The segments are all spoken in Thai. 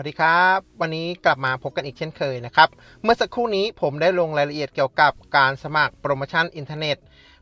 วัสดีครับ วันนี้กลับมาพบกันอีกเช่นเคยนะครับ เมื่อสักครู่นี้ผมได้ลงรายละเอียดเกี่ยวกับการสมัครโปรโมชั่นอินเทอร์เน็ต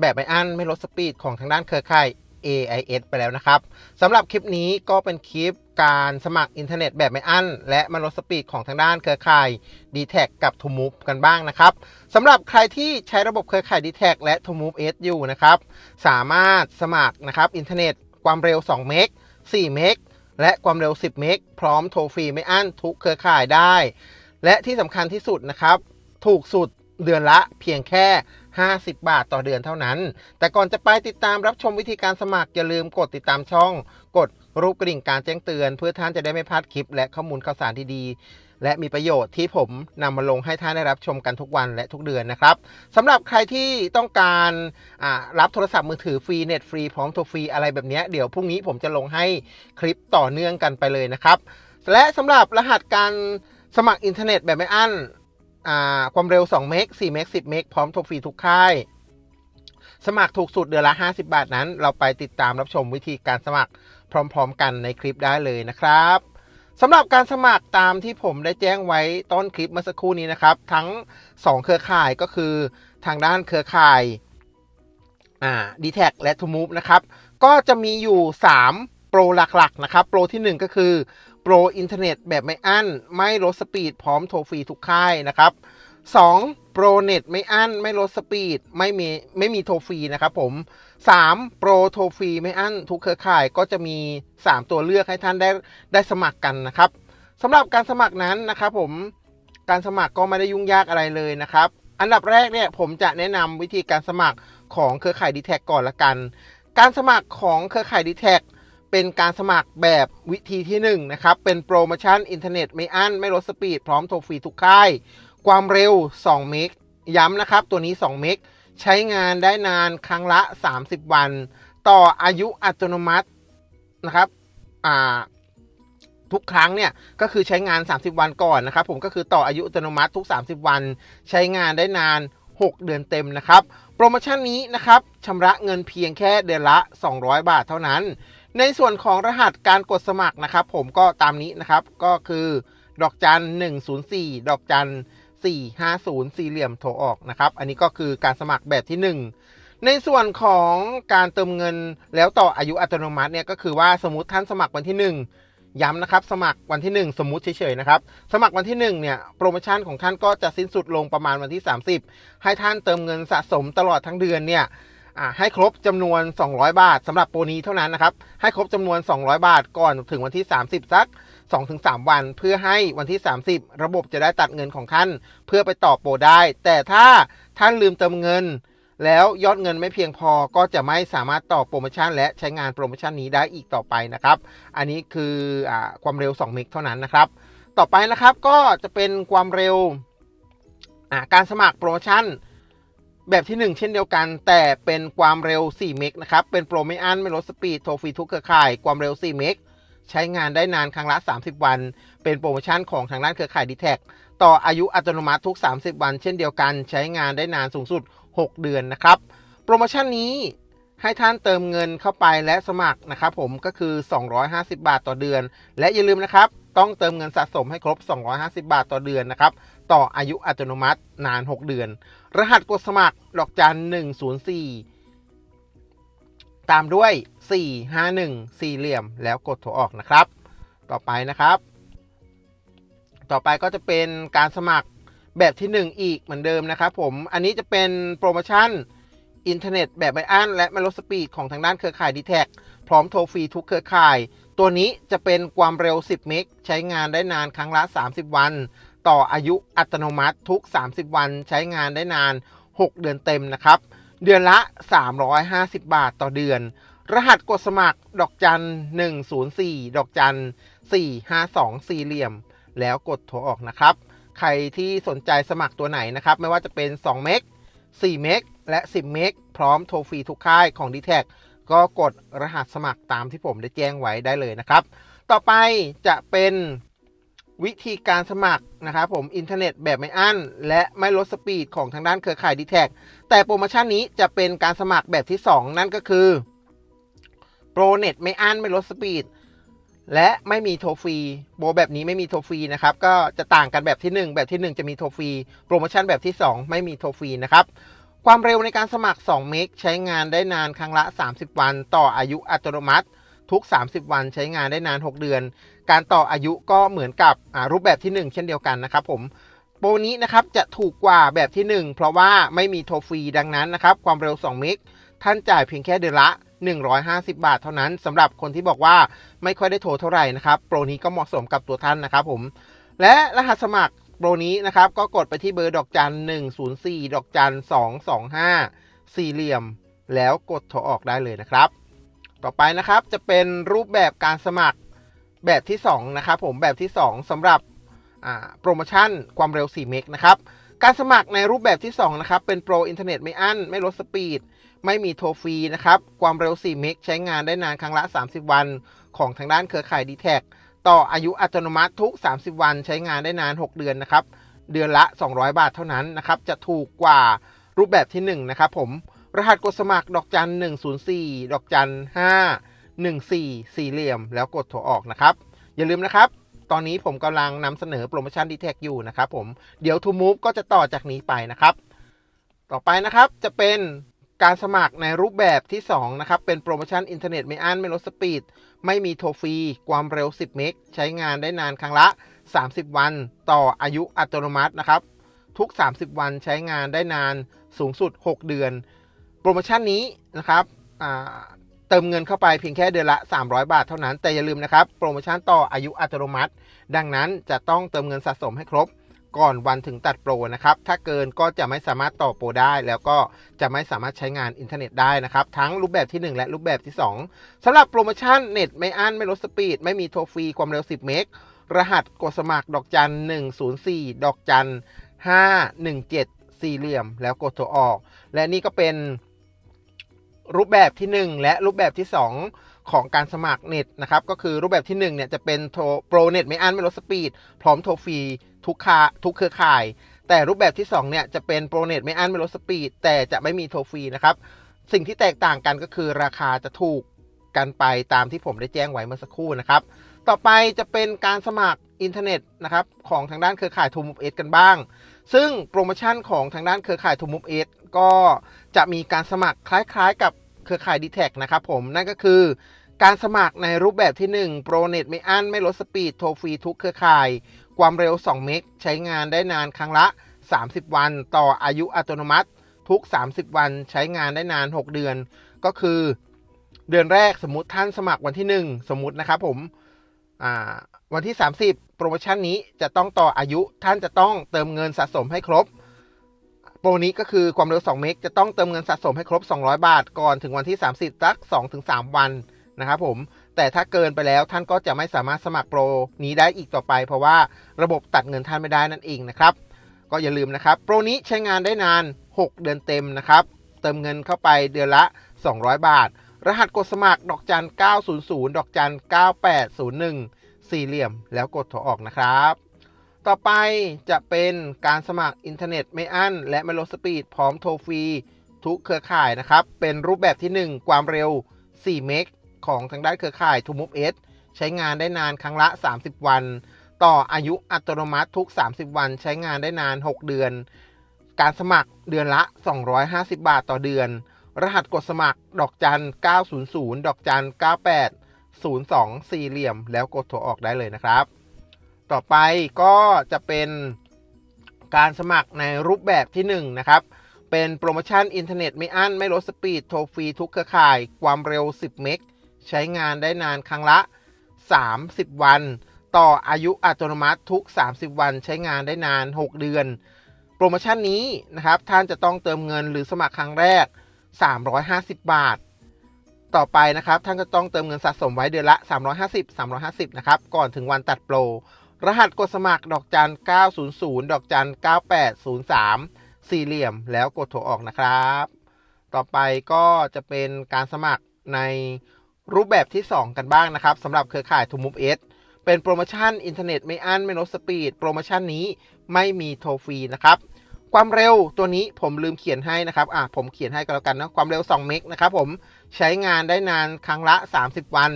แบบไม่อั้นไม่ลดสปีดของทางด้านเครือข่าย AIS ไปแล้วนะครับสำหรับคลิปนี้ก็เป็นคลิปการสมัครอินเทอร์เน็ตแบบไม่อั้น และไม่ลดสปีดของทางด้านเครือข่าย d t แทกับ t o m o v e กันบ้างนะครับสำหรับใครที่ใช้ระบบเครือข่าย d t แทและ t o m o v e S อยู่นะครับสามารถสมัครนะครับอินเทอร์เน็ตความเร็ว 2 เมก4 เมก และความเร็ว 10 เมกพร้อมโทรฟรีไม่อั้นทุกเครือข่ายได้ และที่สำคัญที่สุดนะครับ ถูกสุดเดือนละเพียงแค่ 50 บาทต่อเดือนเท่านั้น แต่ก่อนจะไปติดตามรับชมวิธีการสมัครอย่าลืมกดติดตามช่อง กด รูปกระดิ่งการแจ้งเตือน เพื่อท่านจะได้ไม่พลาดคลิป และข้อมูลข่าวสารที่ดีและมีประโยชน์ที่ผมนำมาลงให้ท่านได้รับชมกันทุกวันและทุกเดือนนะครับสำหรับใครที่ต้องการรับโทรศัพท์มือถือฟรีเน็ตฟรีพร้อมโทรฟรีอะไรแบบนี้เดี๋ยวพรุ่งนี้ผมจะลงให้คลิปต่อเนื่องกันไปเลยนะครับ และสำหรับรหัสการสมัครอินเทอร์เน็ตแบบไม่อั้นความเร็ว2เมก4เมก10เมกพร้อมโทรฟรีทุกค่ายสมัครถูกสุดเดือนละ 50 บาทนั้น เราไปติดตามรับชมวิธีการสมัคร พร้อม ๆ กันในคลิปได้เลยนะครับสำหรับการสมัครตามที่ผมได้แจ้งไว้ต้นคลิปเมื่อสักครู่นี้นะครับ ทั้ง 2 เครือข่ายก็คือทางด้านเครือข่ายอ่าดีแท็และทูมูฟนะครับก็จะมีอยู่ 3 โปรหลักๆนะครับ โปรทีหนึ่1 ก็คือโปรอินเทอร์เน็ตแบบไม่อั้น ไม่ลดสปีดพร้อมโทรฟรีทุกค่ายนะครับ 2. โปรเน็ตไม่อั้น ไม่ลดสปีด ไม่มีไม่มีโทรฟรีนะครับผม 3. โปรโทรฟรีไม่อั้นทุกเครือข่ายก็จะมี 3 ตัวเลือกให้ท่านได้ได้สมัครกันนะครับสำหรับการสมัครนั้นนะครับผมการสมัครก็ไม่ได้ยุ่งยากอะไรเลยนะครับ อันดับแรกเนี่ยผมจะแนะนำวิธีการสมัครของเครือข่ายดีแทก่อนละกัน การสมัครของเครือข่ายดีแทเป็นการสมัครแบบวิธีที่ 1 นะครับ เป็นโปรโมชั่นอินเทอร์เน็ตไม่อั้น ไม่ลดสปีด พร้อมโทรฟรีทุกค่าย ความเร็ว 2 เมก ย้ำนะครับ ตัวนี้ 2 เมก ใช้งานได้นานครั้งละ 30 วัน ต่ออายุอัตโนมัตินะครับอ่าทุกครั้งเนี่ยก็คือใช้งาน 30 วันก่อนนะครับ ผมก็คือต่ออายุอัตโนมัติทุก 30 วัน ใช้งานได้นาน 6 เดือนเต็มนะครับ โปรโมชั่นนี้นะครับชำระเงินเพียงแค่เดือนละ 200 บาทเท่านั้น ในส่วนของรหัสการกดสมัครนะครับ ผมก็ตามนี้นะครับก็คือดอกจัน104 ดอกจัน 450 สี่เหลี่ยมโทรออกนะครับ อันนี้ก็คือการสมัครแบบที่ 1 ในส่วนของการเติมเงินแล้วต่ออายุอัตโนมัติเนี่ยก็คือว่าสมมติท่านสมัครวันที่ 1ย้ำนะครับสมัครวันที่ 1 สมมุติเฉยๆนะครับสมัครวันที่1เนี่ยโปรโมชั่นของท่านก็จะสิ้นสุดลงประมาณวันที่ 30 ให้ท่านเติมเงินสะสมตลอดทั้งเดือนเนี่ยให้ครบจำนวน 200 บาทสำหรับโปรนี้เท่านั้นนะครับให้ครบจำนวน 200 บาทก่อนถึงวันที่ 30 สัก 2-3 วันเพื่อให้วันที่ 30 ระบบจะได้ตัดเงินของท่าน เพื่อไปต่อโปรได้ แต่ถ้าท่านลืมเติมเงิน แล้วยอดเงินไม่เพียงพอก็จะไม่สามารถต่อโปรโมชั่น และใช้งานโปรโมชั่นนี้ได้อีกต่อไปนะครับ อันนี้คืออความเร็ว 2 เมกเท่านั้นนะครับ ต่อไปนะครับก็จะเป็นความเร็วการสมัครโปรโมชั่นแบบที่ 1 เช่นเดียวกัน แต่เป็นความเร็ว 4 เมกนะครับ เป็นโปรไม่อั้นไม่ลดสปีดโทรฟรีทุกเครือข่าย ความเร็ว 4 เมก ใช้งานได้นานครั้งละ 30 วัน เป็นโปรโมชั่นของทางด้านเครือข่ายดีแท็ต่ออายุอัตโนมัติทุก 30 วันเช่นเดียวกัน ใช้งานได้นานสูงสุด 6 เดือนนะครับ โปรโมชั่นนี้ให้ท่านเติมเงินเข้าไปและสมัครนะครับผมก็คือ 250 บาทต่อเดือน และอย่าลืมนะครับ ต้องเติมเงินสะสมให้ครบ 250 บาทต่อเดือนนะครับต่ออายุอัตโนมัตินาน 6 เดือน รหัสกดสมัครดอกจัน104 ตามด้วย 451 สี่เหลี่ยม แล้วกดโทรออกนะครับ ต่อไปนะครับ ต่อไปก็จะเป็นการสมัครแบบที่ 1 อีกเหมือนเดิมนะครับผม อันนี้จะเป็นโปรโมชั่นอินเทอร์เน็ตแบบไม่อั้นและไม่ลดสปีดของทางด้านเครือข่าย d t แทพร้อมโทรฟรีทุกเครือข่าย ตัวนี้จะเป็นความเร็ว 10 เมกใช้งานได้นานครั้งละ 30 วัน ต่ออายุอัตโนมัติทุก 30 วัน ใช้งานได้นาน 6 เดือนเต็มนะครับ เดือนละ 350 บาทต่อเดือน รหัสกดสมัครดอกจัน104ดอกจัน452สี่เหลี่ยม แล้วกดโทรออกนะครับ ใครที่สนใจสมัครตัวไหนนะครับ ไม่ว่าจะเป็น2เมก4เมกและ 10 เมกพร้อมโทรฟรีทุกค่ายของ d t แทก็กดรหัสสมัครตามที่ผมได้แจ้งไว้ได้เลยนะครับ ต่อไปจะเป็นวิธีการสมัครนะครับผมอินเทอร์เน็ตแบบไม่อั้น และไม่ลดสปีดของทางด้านเครือข่าย d t แทแต่โปรโมชั่นนี้จะเป็นการสมัครแบบที่ 2 นั่นก็คือ โปรเน็ตไม่อั้นไม่ลดสปีด และไม่มีโทรฟรีโบแบบนี้ไม่มีโทรฟรีนะครับ ก็จะต่างกันแบบที่ 1 แบบที่ 1 จะมีโทรฟรีโปรโมชั่นแบบที่ 2 ไม่มีโทรฟรีนะครับ ความเร็วในการสมัคร 2 เมกใช้งานได้นานครั้งละ 30 วัน ต่ออายุอัตโนมัติ ทุก 30 วันใช้งานได้นาน 6 เดือน การต่ออายุก็เหมือนกับรูปแบบที่ 1 เช่นเดียวกันนะครับผมโปรนี้นะครับจะถูกกว่าแบบที่ 1 เพราะว่าไม่มีโทรฟรีดังนั้นนะครับ ความเร็ว 2 เมกท่านจ่ายเพียงแค่เดือนละ 150 บาทเท่านั้นสำหรับคนที่บอกว่าไม่ค่อยได้โทรเท่าไหร่นะครับ โปรนี้ก็เหมาะสมกับตัวท่านนะครับผม และรหัสสมัครโปรนี้นะครับ ก็กดไปที่เบอร์ดอกจัน 104 ดอกจัน 225 สี่เหลี่ยม แล้วกดโทรออกได้เลยนะครับ ต่อไปนะครับจะเป็นรูปแบบการสมัครแบบที่ 2 นะครับผมแบบที่ 2สำหรับโปรโมชั่นความเร็ว 4 เมกนะครับ การสมัครในรูปแบบที่ 2 นะครับ เป็นโปรอินเทอร์เน็ตไม่อั้น ไม่ลดสปีด ไม่มีโทรฟรีนะครับ ความเร็ว 4 เมกใช้งานได้นานครั้งละ 30 วัน ของทางด้านเครือข่าย d t แทต่ออายุอัตโนมัติทุก 30 วันใช้งานได้นาน 6 เดือนนะครับ เดือนละ 200 บาทเท่านั้นนะครับ จะถูกกว่ารูปแบบที่ 1 นะครับผม รหัสกดสมัครดอกจัน 104 ดอกจัน 5 14 สี่เหลี่ยม แล้วกดโทรออกนะครับ อย่าลืมนะครับ ตอนนี้ผมกำลังนำเสนอโปรโมชั่น d t แทอยู่นะครับผม เดี๋ยว To Move ก็จะต่อจากนี้ไปนะครับ ต่อไปนะครับจะเป็น การสมัครในรูปแบบที่ 2 นะครับ เป็นโปรโมชั่นอินเทอร์เน็ตไม่อั้นไม่ลดสปีด ไม่มีโทรฟรี ความเร็ว 10 เมก ใช้งานได้นานครั้งละ 30 วัน ต่ออายุอัตโนมัตินะครับ ทุก 30 วันใช้งานได้นานสูงสุด 6 เดือน โปรโมชั่นนี้นะครับเติมเงินเข้าไปเพียงแค่เดือนละ 300 บาทเท่านั้น แต่อย่าลืมนะครับ โปรโมชั่นต่ออายุอัตโนมัติ ดังนั้นจะต้องเติมเงินสะสมให้ครบ ก่อนวันถึงตัดโปรนะครับ ถ้าเกินก็จะไม่สามารถต่อโปรได้ แล้วก็จะไม่สามารถใช้งานอินเทอร์เน็ตได้นะครับ ทั้งรูปแบบที่ 1 และรูปแบบที่ 2สำหรับโปรโมชั่นเน็ตไม่อั้นไม่ลดสปีด ไม่มีโทรฟรีความเร็ว 10 เมกรหัสกดสมัครดอกจัน 104 ดอกจัน 517 สี่เหลี่ยม แล้วกดโทรออก และนี่ก็เป็นรูปแบบที่ 1 และรูปแบบที่ 2 ของการสมัครเน็ตนะครับ ก็คือรูปแบบที่1เนี่ยจะเป็นโทรโปรเน็ตไม่อั้นไม่ลดสปีด พร้อมโทรฟรี ทุกคาทุกเครือข่าย แต่รูปแบบที่ 2 เนี่ย จะเป็นโปรเน็ตไม่อั้นไม่ลดสปีด แต่จะไม่มีโทรฟรีนะครับ สิ่งที่แตกต่างกันก็คือราคาจะถูกกันไปตามที่ผมได้แจ้งไว้เมื่อสักครู่นะครับ ต่อไปจะเป็นการสมัครอินเทอร์เน็ตนะครับของทางด้านเครือข่ายทูมูฟเอสกันบ้าง ซึ่งโปรโมชั่นของทางด้านเครือข่ายทูมูฟเอสก็จะมีการสมัครคล้ายๆ กับเครือข่าย d t แทนะครับผมนั่นก็คือการสมัครในรูปแบบที่ 1 Pro Net ไม่อั้นไม่ลดสปีดโทรฟรีทุกเครือข่าย ความเร็ว 2 เมกใช้งานได้นานครั้งละ 30 วัน ต่ออายุอัตโนมัติ ทุก 30 วันใช้งานได้นาน 6 เดือน ก็คือ เดือนแรกสมมติท่านสมัครวันที่ 1 สมมตินะครับผมวันที่ 30 โปรโมชั่นนี้จะต้องต่ออายุท่านจะต้องเติมเงินสะสมให้ครบ โปรนี้ก็คือความเร็ว 2 เมกจะต้องเติมเงินสะสมให้ครบ 200 บาท ก่อนถึงวันที่ 30สัก2-3 วันนะครับผม แต่ถ้าเกินไปแล้วท่านก็จะไม่สามารถสมัครโปรนี้ได้อีกต่อไป เพราะว่าระบบตัดเงินท่านไม่ได้นั่นเองนะครับ ก็อย่าลืมนะครับ โปรนี้ใช้งานได้นาน 6 เดือนเต็มนะครับ เติมเงินเข้าไปเดือนละ 200 บาท รหัสกดสมัครดอกจัน 900 ดอกจัน 9801 สี่เหลี่ยม แล้วกดโทรออกนะครับ ต่อไปจะเป็นการสมัครอินเทอร์เน็ตไม่อั้นและไม่ลดสปีดพร้อมโทรฟรีทุกเครือข่ายนะครับ เป็นรูปแบบที่ 1 ความเร็ว 4 เมก ของทางด้านเครือข่าย t ู m o v e สใช้งานได้นานครั้งละ 30 วัน ต่ออายุอัตโนมัติทุก 30 วัน ใช้งานได้นาน 6 เดือน การสมัครเดือนละ 250 บาทต่อเดือน รหัสกดสมัครดอกจัน 900 ดอกจัน 98 02 สี่เหลี่ยม แล้วกดโทรออกได้เลยนะครับ ต่อไปก็จะเป็นการสมัครในรูปแบบที่ 1 นะครับ เป็นโปรโมชั่นอินเทอร์เน็ตไม่อั้น ไม่ลดสปีด โทรฟรีทุกเครือข่าย ความเร็ว 10 เมก ใช้งานได้นานครั้งละ 30 วัน ต่ออายุอัตโนมัติทุก 30 วันใช้งานได้นาน 6 เดือน โปรโมชั่นนี้นะครับท่านจะต้องเติมเงินหรือสมัครครั้งแรก 350 บาท ต่อไปนะครับท่านก็ต้องเติมเงินสะสมไว้เดือนละ 350 350นะครับก่อนถึงวันตัดโปรรหัสกดสมัครดอกจัน 900 ดอกจัน 9803 สี่เหลี่ยมแล้วกดโทรออกนะครับ ต่อไปก็จะเป็นการสมัครใน รูปแบบที่ 2 กันบ้างนะครับสำหรับเครือข่ายทูมูฟเอสเป็นโปรโมชั่นอินเทอร์เน็ตไม่อั้นไม่ลดสปีดโปรโมชั่นนี้ไม่มีโทรฟรีนะครับความเร็วตัวนี้ผมลืมเขียนให้นะครับอะผมเขียนให้ก็แล้วกันนะความเร็ว 2 เมกนะครับผมใช้งานได้นานครั้งละ 30 วัน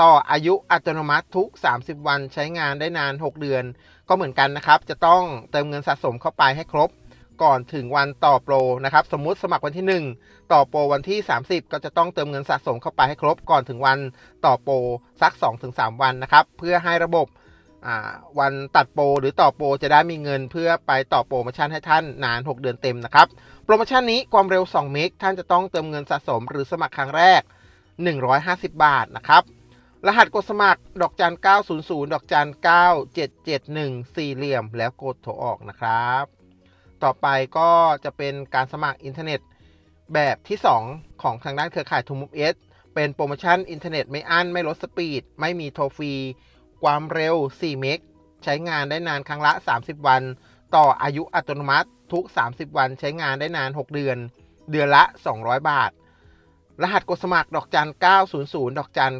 ต่ออายุอัตโนมัติทุก 30 วัน ใช้งานได้นาน 6 เดือน ก็เหมือนกันนะครับ จะต้องเติมเงินสะสมเข้าไปให้ครบ ก่อนถึงวันต่อโปรนะครับสมมุติสมัครวันที่ 1 ต่อโปรวันที่ 30 ก็จะต้องเติมเงินสะสมเข้าไปให้ครบก่อนถึงวันต่อโปรสัก 2-3 วันนะครับเพื่อให้ระบบวันตัดโปรหรือต่อโปรจะได้มีเงินเพื่อไปต่อโปรโมชั่นให้ท่านนาน 6 เดือนเต็มนะครับโปรโมชั่นนี้ความเร็ว 2 เมกท่านจะต้องเติมเงินสะสมหรือสมัครครั้งแรก 150 บาทนะครับรหัสกดสมัครดอกจัน 900 ดอกจัน 9771 สี่เหลี่ยม แล้วกดโทรออกนะครับ ต่อไปก็จะเป็นการสมัครอินเทอร์เน็ตแบบที่ 2 ของทางด้านเครือข่ายทูมูฟเอสเป็นโปรโมชั่นอินเทอร์เน็ตไม่อั้น ไม่ลดสปีด ไม่มีโทรฟรี ความเร็ว 4 เมก ใช้งานได้นานครั้งละ 30 วัน ต่ออายุอัตโนมัติทุก 30 วัน ใช้งานได้นาน 6 เดือน เดือนละ 200 บาท รหัสกดสมัครดอกจัน 900 ดอกจัน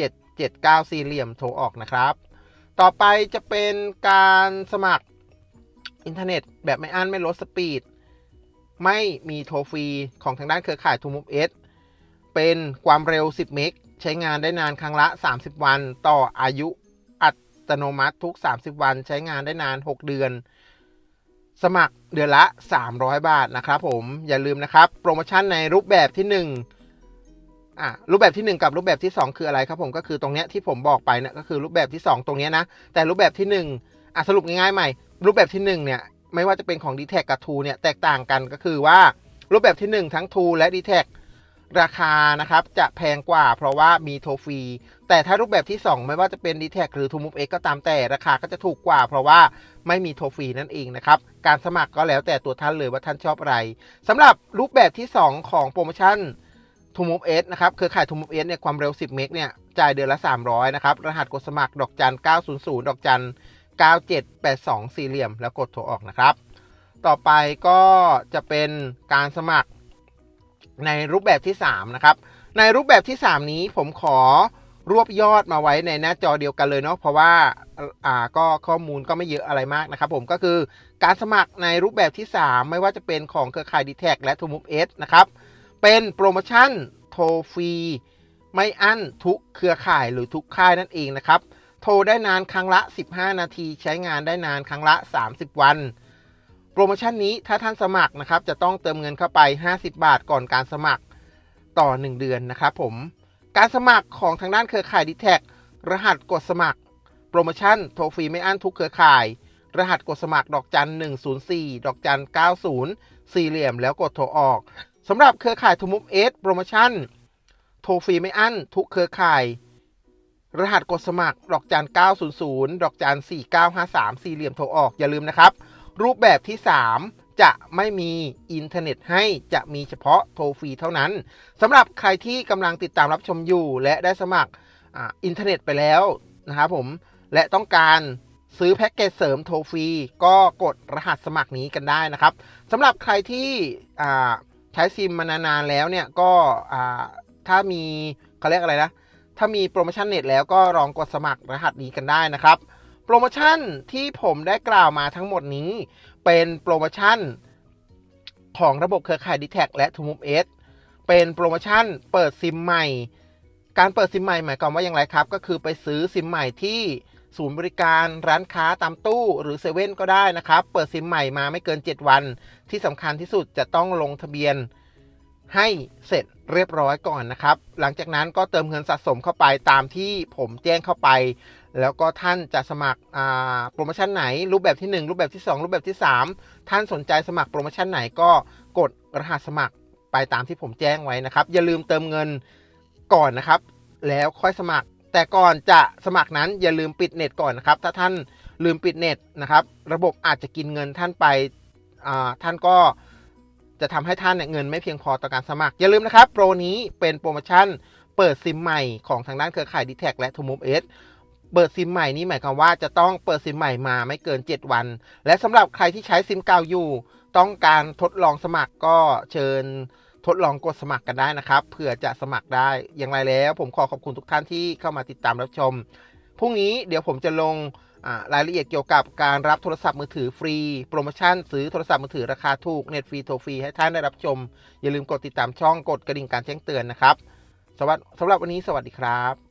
9779 สี่เหลี่ยมโทรออกนะครับ ต่อไปจะเป็นการสมัคร อินเทอร์เน็ตแบบไม่อั้นไม่ลดสปีด ไม่มีโทรฟรีของทางด้านเครือข่ายทูมูฟเอสเป็นความเร็ว 10 เมก ใช้งานได้นานครั้งละ 30 วัน ต่ออายุอัตโนมัติทุก 30 วัน ใช้งานได้นาน 6 เดือน สมัครเดือนละ 300 บาทนะครับผม อย่าลืมนะครับ โปรโมชั่นในรูปแบบที่ 1 อะ รูปแบบที่ 1 กับรูปแบบที่ 2 คืออะไรครับผม ก็คือตรงเนี้ยที่ผมบอกไปเนี่ยก็คือรูปแบบที่ 2 ตรงเนี้ยนะ แต่รูปแบบที่ 1 อะสรุปง่ายๆใหม่ รูปแบบที่1เนี่ยไม่ว่าจะเป็นของ d t แทกับ True เนี่ยแตกต่างกันก็คือว่ารูปแบบที่ 1 ทั้ง True และ d t แทราคานะครับจะแพงกว่าเพราะว่ามีโทรฟรีแต่ถ้ารูปแบบที่ 2 ไม่ว่าจะเป็น d t แทหรือ True Move X ก็ตามแต่ราคาก็จะถูกกว่า เพราะว่าไม่มีโทรฟรีนั่นเองนะครับการสมัครก็แล้วแต่ตัวท่านเลยว่าท่านชอบอะไรสำหรับรูปแบบที่ 2 ของโปรโมชั่นทูมูฟเอสนะครับเครือข่ายทูมูฟเอสเนี่ยความเร็ว 10 เมกเนี่ยจ่ายเดือนละ 300 นะครับ รหัสกดสมัครดอกจัน 900 ดอกจัน 9782 สี่เหลี่ยม แล้วกดโทรออกนะครับ ต่อไปก็จะเป็นการสมัครในรูปแบบที่ 3 นะครับ ในรูปแบบที่ 3 นี้ผมขอรวบยอดมาไว้ในหน้าจอเดียวกันเลยเนาะเพราะว่าอ่าก็ข้อมูลก็ไม่เยอะอะไรมากนะครับ ผมก็คือการสมัครในรูปแบบที่ 3 ไม่ว่าจะเป็นของเครือข่าย d t แทและ t ูมูฟเอสนะครับ เป็นโปรโมชั่นโทรฟรีไม่อั้นทุกเครือข่ายหรือทุกค่ายนั่นเองนะครับ โทรได้นานครั้งละ 15 นาที ใช้งานได้นานครั้งละ 30 วัน โปรโมชั่นนี้ถ้าท่านสมัครนะครับ จะต้องเติมเงินเข้าไป 50 บาทก่อนการสมัครต่อ 1 เดือนนะครับผม การสมัครของทางด้านเครือข่าย d t แทรหัสกดสมัคร โปรโมชั่นโทรฟรีไม่อั้นทุกเครือข่าย รหัสกดสมัครดอกจัน 104 ดอกจัน 90 สี่เหลี่ยมแล้วกดโทรออกสำหรับเครือข่ายทูมูฟเอสโปรโมชั่นโทรฟรีไม่อั้นทุกเครือข่าย รหัสกดสมัคร ดอกจัน900 ดอกจัน4953 สี่เหลี่ยมโทรออก อย่าลืมนะครับ รูปแบบที่ 3 จะไม่มีอินเทอร์เน็ตให้จะมีเฉพาะโทรฟรีเท่านั้นสำหรับใครที่กำลังติดตามรับชมอยู่ และได้สมัครออินเทอร์เน็ตไปแล้วนะครับผม และต้องการซื้อแพ็กเกจเสริมโทรฟรีก็กดรหัสสมัครนี้กันได้นะครับสำหรับใครที่ใช้ซิมมานานๆแล้วเนี่ยก็ถ้ามีเขาเรียกอะไรนะ ถ้ามีโปรโมชั่นเน็ตแล้วก็ลองกดสมัครรหัสนี้กันได้นะครับ โปรโมชั่นที่ผมได้กล่าวมาทั้งหมดนี้ เป็นโปรโมชั่นของระบบเครือข่าย d t แทและ t ูมูฟเอสเป็นโปรโมชั่นเปิดซิมใหม่ การเปิดซิมใหม่หมายความว่าอย่างไรครับ ก็คือไปซื้อซิมใหม่ที่ศูนย์บริการร้านค้าตามตู้หรือเซเว่นก็ได้นะครับ เปิดซิมใหม่มาไม่เกิน 7 วัน ที่สำคัญที่สุดจะต้องลงทะเบียน ให้เสร็จเรียบร้อยก่อนนะครับ หลังจากนั้นก็เติมเงินสะสมเข้าไปตามที่ผมแจ้งเข้าไป แล้วก็ท่านจะสมัครโปรโมชั่นไหน รูปแบบที่ 1 รูปแบบที่ 2 รูปแบบที่ 3 ท่านสนใจสมัครโปรโมชั่นไหนก็กดรหัสสมัครไปตามที่ผมแจ้งไว้นะครับ อย่าลืมเติมเงินก่อนนะครับ แล้วค่อยสมัคร แต่ก่อนจะสมัครนั้นอย่าลืมปิดเน็ตก่อนนะครับ ถ้าท่านลืมปิดเน็ตนะครับ ระบบอาจจะกินเงินท่านไปท่านก็ จะทำให้ท่านเนเงินไม่เพียงพอต่อการสมัคร อย่าลืมนะครับ โปรนี้เป็นโปรโมชั่นเปิดซิมใหม่ของทางด้านเครือข่าย d t แทและ t ูมูฟเอสเปิดซิมใหม่นี้หมายความว่าจะต้องเปิดซิมใหม่มาไม่เกิน 7 วัน และสำหรับใครที่ใช้ซิมเก่าอยู่ ต้องการทดลองสมัครก็เชิญทดลองกดสมัครกันได้นะครับเผื่อจะสมัครได้อย่างไรแล้ว ผมขอขอบคุณทุกท่านที่เข้ามาติดตามรับชมพรุ่งนี้เดี๋ยวผมจะลง รายละเอียดเกี่ยวกับการรับโทรศัพท์มือถือฟรี โปรโมชั่นซื้อโทรศัพท์มือถือราคาถูกเน็ตฟรีโทรฟรีให้ท่านได้รับชม อย่าลืมกดติดตามช่องกดกระดิ่งการแจ้งเตือนนะครับสวัสดีสำหรับวันนี้สวัสดีครับ